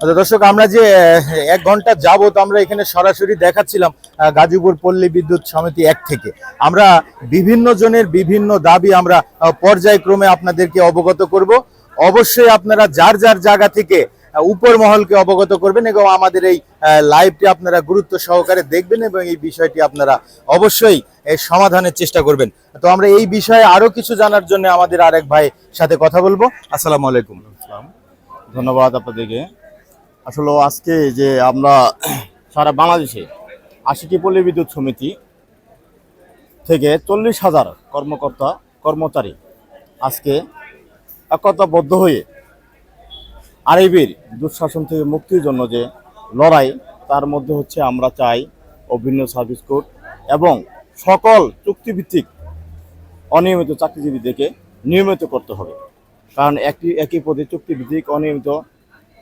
আচ্ছা দর্শক, আমরা যে এক ঘণ্টা যাবত আমরা এখানে সরাসরি দেখাচ্ছিলাম গাজীপুর পল্লী বিদ্যুৎ সমিতি এক থেকে। আমরা বিভিন্ন জনের বিভিন্ন দাবি আমরা পর্যায়ক্রমে আপনাদেরকে অবগত করব। অবশ্যই আপনারা যার যার জায়গা থেকে উপর মহলকে অবগত করবেন এবং আমাদের এই লাইভটি আপনারা গুরুত্ব সহকারে দেখবেন এবং এই বিষয়টি আপনারা অবশ্যই সমাধানের চেষ্টা করবেন। তো আমরা এই বিষয়ে আরও কিছু জানার জন্য আমাদের আরেক ভাই সাথে কথা বলব। আসসালামু আলাইকুম। ধন্যবাদ আপনাদেরকে। আসলে আজকে যে আমরা সারা বাংলাদেশে আশিটি পল্লী বিদ্যুৎ সমিতি থেকে চল্লিশ হাজার কর্মকর্তা, কর্মচারী আজকে একতাবদ্ধ হয়ে আরবির দুঃশাসন থেকে মুক্তির জন্য যে লড়াই, তার মধ্যে হচ্ছে আমরা চাই অভিন্ন সার্ভিস কোড এবং সকল চুক্তিভিত্তিক অনিয়মিত চাকরিজীবীদেরকে নিয়মিত করতে হবে। কারণ একটি, একই পদে চুক্তিভিত্তিক অনিয়মিত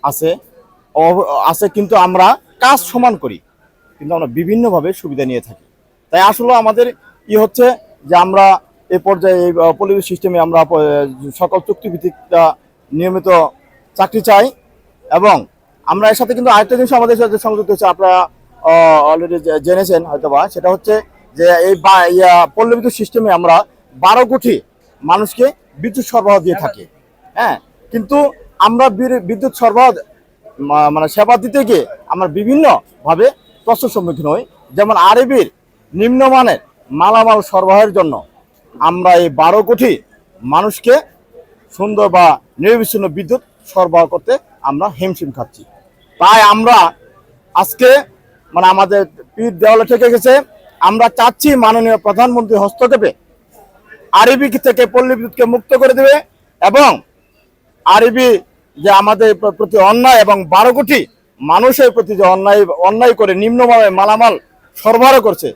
আছে। আছে কিন্তু আমরা কাজ সমান করি। কিন্তু আমরা বিভিন্নভাবে সুবিধা নিয়ে থাকি। তাই আসলে আমাদের ই হচ্ছে যে আমরা এই পর্যায়ে, এই পরিবেশ সিস্টেমে আমরা সকল চুক্তিভিত্তিক নিয়মিত চাকরি চাই এবং আমরা এর সাথে কিন্তু আরেকটা জিনিস আমাদের সাথে সংযুক্ত হচ্ছে আপনারা অলরেডি জেনেছেন হয়তোবা সেটা হচ্ছে যে এই পল্লী বিদ্যুৎ সিস্টেমে আমরা বারো কোটি মানুষকে বিদ্যুৎ সরবরাহ দিয়ে থাকি। হ্যাঁ কিন্তু আমরা বিদ্যুৎ সরবরাহ মানে সেবা দিতে গিয়ে আমরা বিভিন্নভাবে প্রশ্নের সম্মুখীন হই। যেমন আরবির নিম্নমানের মালামাল সরবরাহের জন্য আমরা এই বারো কোটি মানুষকে সুন্দর বা নিরবিচ্ছিন্ন বিদ্যুৎ সরবরাহ করতে আমরা হিমশিম খাচ্ছি। তাই আমরা আজকে মানে আমাদের পীর দেওয়ালে ঠেকে গেছে, আমরা চাচ্ছি মাননীয় প্রধানমন্ত্রী হস্তক্ষেপে আরবি থেকে পল্লী বিদ্যুৎকে মুক্ত করে দেবে এবং আরবি যে আমাদের প্রতি অন্যায় এবং বারো কোটি মানুষের প্রতি যে অন্যায় অন্যায় করে নিম্নভাবে মালামাল সরবরাহ করছে,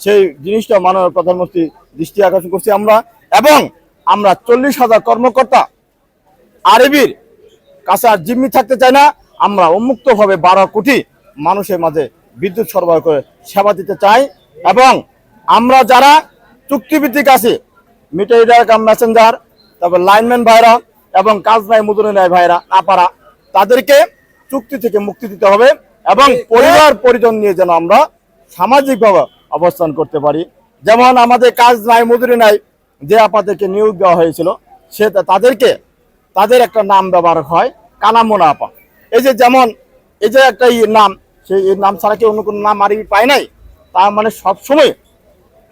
সেই জিনিসটা মাননীয় প্রধানমন্ত্রী দৃষ্টি আকর্ষণ করছি আমরা। এবং আমরা চল্লিশ হাজার কর্মকর্তা আরবির কাছে আর জিম্মি থাকতে চাই না। আমরা উন্মুক্তভাবে বারো কোটি মানুষের মাঝে বিদ্যুৎ সরবরাহ করে সেবা দিতে চাই। এবং আমরা যারা চুক্তিভিত্তিক আছি, মিটার মেসেঞ্জার তারপর লাইনম্যান ভাইরা এবং কাজ নাই মজুরি নেয় ভাইরা না পারা। তাদেরকে চুক্তি থেকে মুক্তি দিতে হবে এবং পরিবার পরিজন নিয়ে যেন আমরা সামাজিকভাবে অবস্থান করতে পারি। যেমন আমাদের কাজ নাই মজুরি নাই যে আপাদেরকে নিয়োগ দেওয়া হয়েছিল সে তাদেরকে তাদের একটা নাম ব্যবহার হয় কানামোনা আপা। এই যে যেমন এই যে একটা নাম সেই নাম ছাড়া কি অন্য কোনো নাম আরবি পায় নাই? তার মানে সবসময়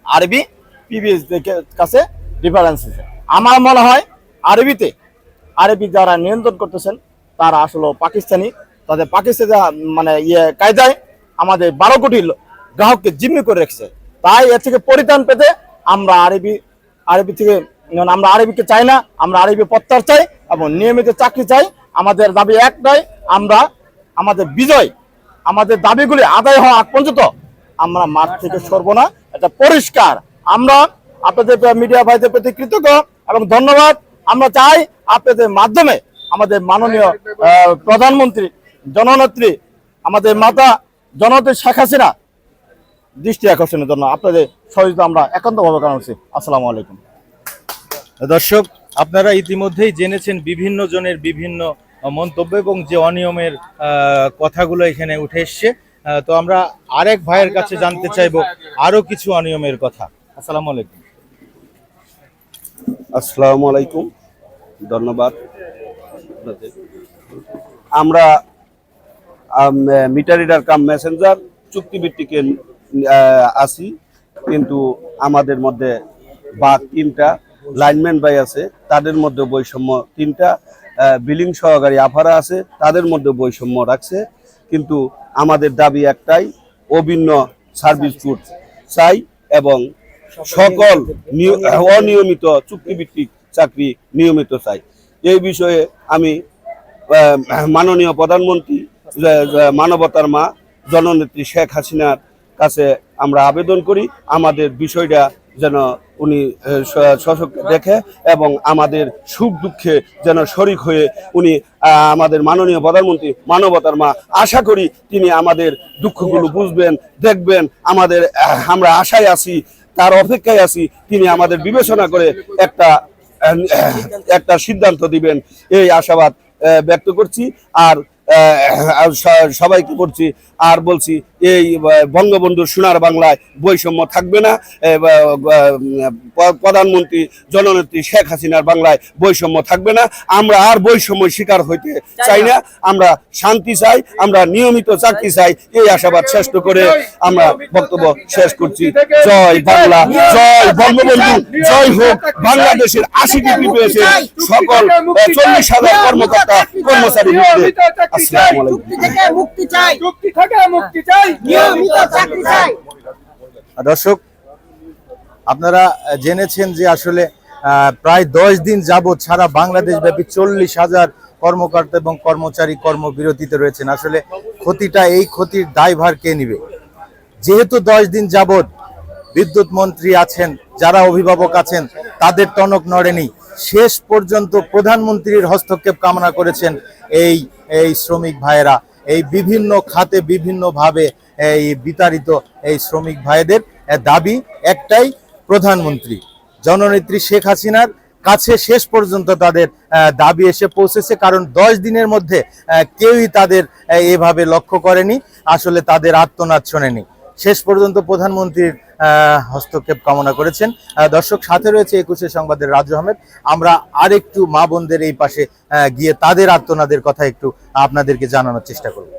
আরবি পিবিএস কাছে ডিফারেন্স আছে। আমার মনে হয় আরবিতে আরবি যারা নিয়ন্ত্রণ করতেছেন, তারা আসলে পাকিস্তানি, তাদের পাকিস্তানি মানে ইয়ে কায়দায় আমাদের বারো কোটি গ্রাহককে জিম্মি করে রেখেছে। তাই এর থেকে পরিত্রাণ পেতে আমরা আরবি আরবি থেকে আমরা আরবিকে চাই না, আমরা আরবি প্রত্যাহার চাই এবং নিয়মিত চাকরি চাই। আমাদের দাবি একটাই আমরা, আমাদের বিজয়, আমাদের দাবিগুলি আদায় হওয়া আগ পর্যন্ত আমরা মাঠ থেকে সরব না। এটা পরিষ্কার। আমরা আপনাদের মিডিয়া ভাইদের প্রতি কৃতজ্ঞ এবং ধন্যবাদ। আমরা চাই আপনাদের মাধ্যমে আমাদের মাননীয় প্রধানমন্ত্রী, জননেত্রী, আমাদের মাতা জননেত্রী শেখ হাসিনা দৃষ্টি আকর্ষণের জন্য আপনাদের সহযোগিতা আমরা একান্তভাবে কারণ আসসালামু আলাইকুম। দর্শক, আপনারা ইতিমধ্যেই জেনেছেন বিভিন্ন জনের বিভিন্ন মন্তব্য এবং যে অনিয়মের কথাগুলো এখানে উঠে এসছে। তো আমরা আরেক ভাইয়ের কাছে জানতে চাইব আরও কিছু অনিয়মের কথা। আসসালামু আলাইকুম। আসসালামু আলাইকুম। ধন্যবাদ। আমরা মিটার রিডার কাম মেসেঞ্জার চুক্তিভিত্তিকে আছি কিন্তু আমাদের মধ্যে বাঘ তিনটা, লাইনম্যান ভাই আছে, তাদের মধ্যে বৈষম্য তিনটা বিলিং সহকারী আফারা আছে, তাদের মধ্যে বৈষম্য রাখছে, কিন্তু আমাদের দাবি একটাই, অভিন্ন সার্ভিস ফুড চাই এবং সকল নিয়- অনিয়মিত চুক্তিভিত্তিক চাকরি নিয়মিত চাই। এই বিষয়ে আমি মাননীয় প্রধানমন্ত্রী মানবতার মা জননেত্রী শেখ হাসিনার কাছে আমরা আবেদন করি। আমাদের বিষয়টা যেন উনি সশক্ত দেখে এবং আমাদের সুখ দুঃখে যেন শরিক হয়ে উনি আমাদের মাননীয় প্রধানমন্ত্রী মানবতার মা। আশা করি তিনি আমাদের দুঃখগুলো বুঝবেন দেখবেন। আমাদের আমরা আশায় আছি তার অপেক্ষায় আছি। তিনি আমাদের বিবেচনা করে একটা একটা সিদ্ধান্ত দিবেন। এই আশাবাদ ব্যক্ত করছি। আর সবাইকে বলছি আর বলছি এই বঙ্গবন্ধু সোনার বাংলায় বৈষম্য থাকবে না। প্রধানমন্ত্রী জননেত্রী শেখ হাসিনার বাংলায় বৈষম্য থাকবে না। আমরা আর বৈষম্য শিকার হইতে চাই না। আমরা শান্তি চাই আমরা নিয়মিত চাকরি চাই। এই আশাবাদ শ্রেষ্ঠ করে আমরা বক্তব্য শেষ করছি। জয় বাংলা জয় বঙ্গবন্ধু জয় হোক বাংলাদেশের আশি ডিগ্রি পিপিএসের সকল চল্লিশ হাজার কর্মকর্তা কর্মচারী আসসালামু আলাইকুম। মুক্তি চাই। মুক্তি থেকে মুক্তি চাই। নিয়মিত চাকরি চাই। দর্শক আপনারা জেনেছেন যে আসলে প্রায় দশ দিন যাবৎ সারা বাংলাদেশ ব্যাপী চল্লিশ হাজার কর্মকর্তা এবং কর্মচারী কর্মবিরতিতে রয়েছেন। আসলে ক্ষতিটা এই ক্ষতির দায়ভার কে নিবে? যেহেতু দশ দিন যাবৎ বিদ্যুৎ মন্ত্রী আছেন যারা অভিভাবক আছেন তাদের টনক নড়েনি। শেষ পর্যন্ত প্রধানমন্ত্রীর হস্তক্ষেপ কামনা করেছেন এই এই শ্রমিক ভাইয়েরা, এই বিভিন্ন খাতে বিভিন্নভাবে এই বিতাড়িত এই শ্রমিক ভাইদের দাবি একটাই, প্রধানমন্ত্রী জননেত্রী শেখ হাসিনার কাছে শেষ পর্যন্ত তাদের দাবি এসে পৌঁছেছে, কারণ দশ দিনের মধ্যে কেউই তাদের এভাবে লক্ষ্য করেনি, আসলে তাদের আত্মনাদ শোনেনি। শেষ পর্যন্ত প্রধানমন্ত্রীর হস্তক্ষেপ কামনা করেছেন। দর্শক, সাথে রয়েছে একুশে সংবাদের রাজু আহমেদ। আমরা আরেকটু মা বোনদের এই পাশে গিয়ে তাদের আত্মনাদের কথা একটু আপনাদেরকে জানানোর চেষ্টা করব।